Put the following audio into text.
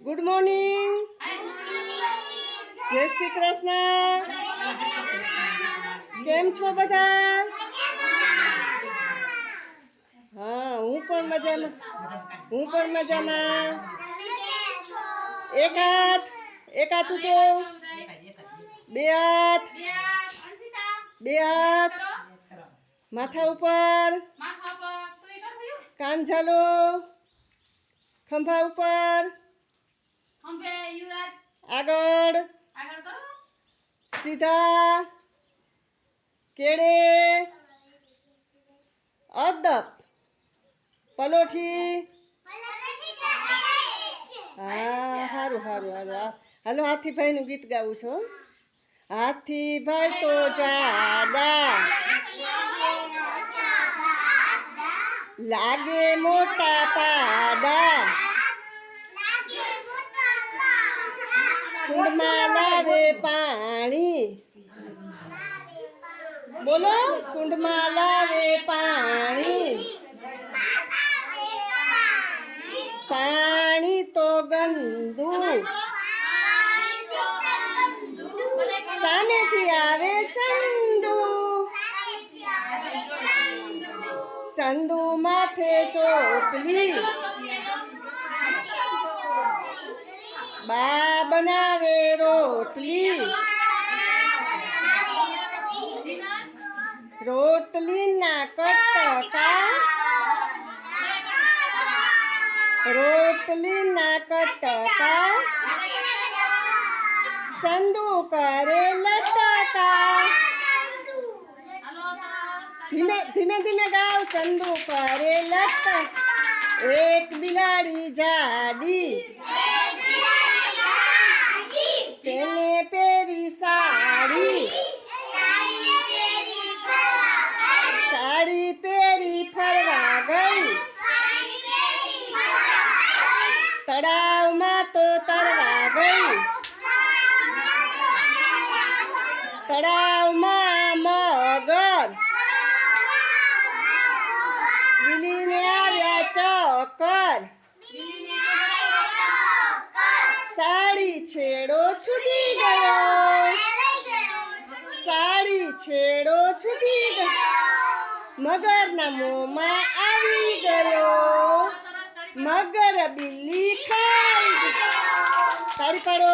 Good morning જય શ્રી કૃષ્ણ. કેમ છો બધા? હા, હું પણ મજામાં. હું પણ મજામાં. એક હાથ એક હાથ ઊંચો બે હાથ. બે હાથ. માથા ઉપર. કાન ઝાલો. ખંભા ઉપર. આગળ. સીધા. કેડે અદબ. પલોઠી. હા સારું સારું સારું હાલો હાથીભાઈનું ગીત ગાવું છું હાથીભાઈ તો જાડા. લાગે મોટા પાડા. સૂંઢમાં લાવે પાણી. બોલો સુંડમાં લાવે પાણી. પાણી તો ગંદુ. સામેથી આવે ચંદુ. ચંદુ માથે ચોટલી. બા બનાવે રોટલી. રોટલીના કટકા. રોટલીના કટકા. ચંદુ કરે લટકા. ધીમે ધીમે ધીમે ગાવ, ચંદુ કરે લટક. એક બિલાડી જાડી. સાડી છેડો છૂટી ગયો. સાડી છેડો છૂટી ગયો. મગરના મોંમાં આવી ગયો. મગર બિલ્લી ખાઈ તાળી પાડો